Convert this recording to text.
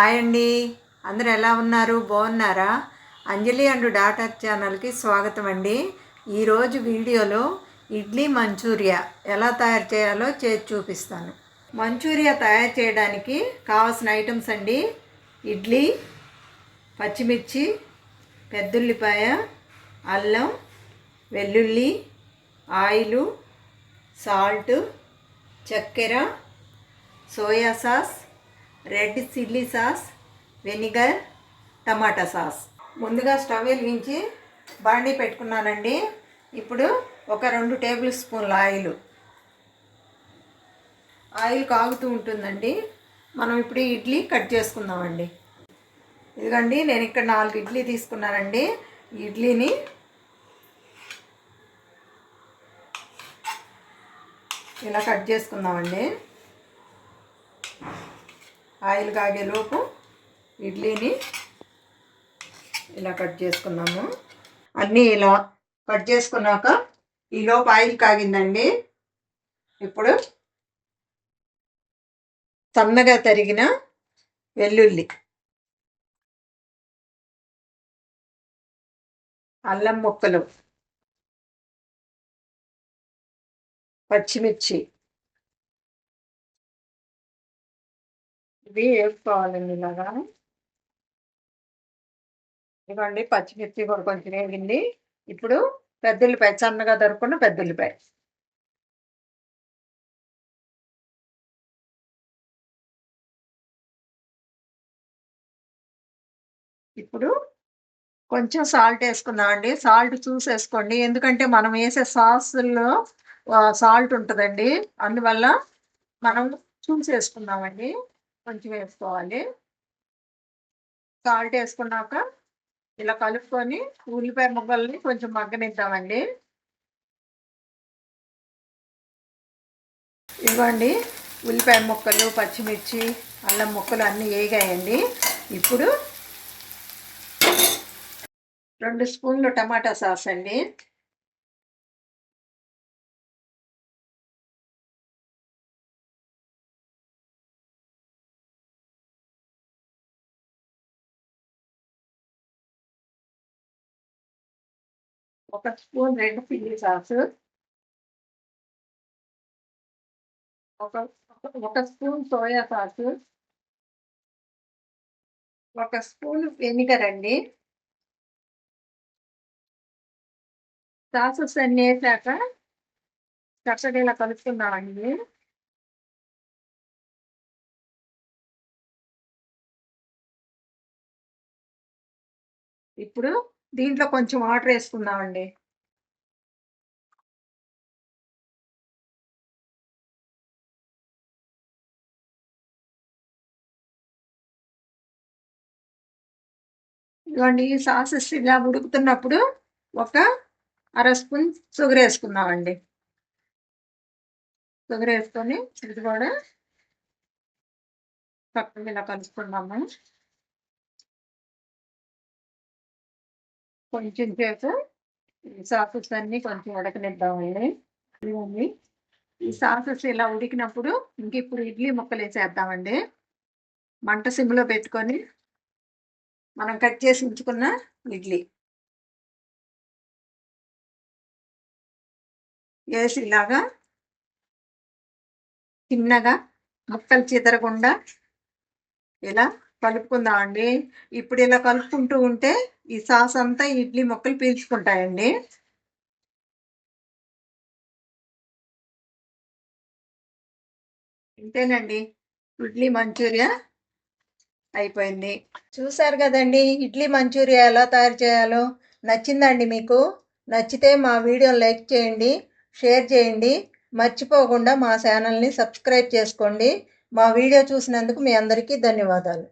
Hi అండి. అందరు ఎలా ఉన్నారు? బాగున్నారా? అంజలి అండ్ డాటర్ ఛానల్కి స్వాగతం అండి. ఈరోజు వీడియోలో ఇడ్లీ మంచూరియా ఎలా తయారు చేయాలో చేసి చూపిస్తాను. మంచూరియా తయారు చేయడానికి కావాల్సిన ఐటమ్స్ అండి. ఇడ్లీ పచ్చిమిర్చి పెద్దుల్లిపాయ అల్లం వెల్లుల్లి ఆయిలు సాల్ట్ చక్కెర soya sauce red chilli sauce vinegar tomato sauce. ముందుగా స్టవ్ వెలిగించి బాండీ పెట్టుకున్నానండి. ఇప్పుడు ఒక రెండు టేబుల్ స్పూన్ల ఆయిల్. ఆయిల్ కాగుతూ ఉంటుందండి. మనం ఇప్పుడు ఇడ్లీ కట్ చేసుకుందామండి. ఇదిగండి నేను ఇక్కడ నాలుగు ఇడ్లీ తీసుకున్నానండి. ఇడ్లీని ఇలా కట్ చేసుకుందామండి. ఆయిల్ కాగేలోపు ఇడ్లీని ఇలా కట్ చేసుకున్నాము. అన్నీ ఇలా కట్ చేసుకున్నాక ఈలోపు ఆయిల్ కాగిందండి. ఇప్పుడు సన్నగా తరిగిన వెల్లుల్లి అల్లం ముక్కలు పచ్చిమిర్చి ఇవి వేసుకోవాలండి ఇలాగా ఇవ్వండి పచ్చిమిర్చి కూడా కొంచెం వేగింది. ఇప్పుడు పెద్దల్లిపాయ సన్నగా దొరుకున్న పెద్దల్లిపాయ. ఇప్పుడు కొంచెం సాల్ట్ వేసుకుందామండి సాల్ట్ చూసేసుకోండి. ఎందుకంటే మనం వేసే సాసుల్లో సాల్ట్ ఉంటుందండి. అందువల్ల మనం చూసేసుకుందామండి కొంచెం వేసుకోవాలి. సాల్ట్ వేసుకున్నాక ఇలా కలుపుకొని ఉల్లిపాయ ముక్కల్ని కొంచెం మగ్గనిద్దామండి. ఇవ్వండి ఉల్లిపాయ ముక్కలు పచ్చిమిర్చి అల్లం ముక్కలు అన్నీ వేగాయండి. ఇప్పుడు రెండు స్పూన్లు టమాటా సాస్ అండి. ఒక స్పూన్ రెండు పిల్లి సాస్ ఒక ఒక స్పూన్ సోయా సాస్ ఒక స్పూన్ వెనిగర్ అండి సాసెస్ అన్నీ వేసాక చక్కగా ఇలా కలుపుతున్నామండి ఇప్పుడు దీంట్లో కొంచెం వాటర్ వేసుకుందామండి. ఇదిగోండి ఈ సాసెస్ ఇలా ఉడుకుతున్నప్పుడు ఒక అర స్పూన్ షుగర్ వేసుకుందామండి. షుగర్ వేసుకొని ఇది కూడా చక్కగా ఇలా కలుసుకుందాము కొంచెం సేపు సాసెస్ అన్ని కొంచెం ఉడకనిద్దామండి ఇవన్నీ. ఈ సాసెస్ ఇలా ఉడికినప్పుడు ఇంక ఇప్పుడు ఇడ్లీ ముక్కలు వేసేద్దామండి మంట సిమ్లో పెట్టుకొని మనం కట్ చేసి ఉంచుకున్న ఇడ్లీ. వేసి ఇలాగా చిన్నగా ముక్కలు చిదరకుండా ఇలా కలుపుకుందామండి. ఇప్పుడు ఇలా కలుపుకుంటూ ఉంటే ఈ సాస్ అంతా ఇడ్లీ మొక్కలు పీల్చుకుంటాయండి. ఇంతేనండి. ఇడ్లీ మంచూరియా అయిపోయింది. చూసారు కదండి ఇడ్లీ మంచూరియా ఎలా తయారు చేయాలో? నచ్చిందండి మీకు? నచ్చితే మా వీడియో లైక్ చేయండి షేర్ చేయండి. మర్చిపోకుండా మా ఛానల్ని సబ్స్క్రైబ్ చేసుకోండి. మా వీడియో చూసినందుకు మీ అందరికీ ధన్యవాదాలు.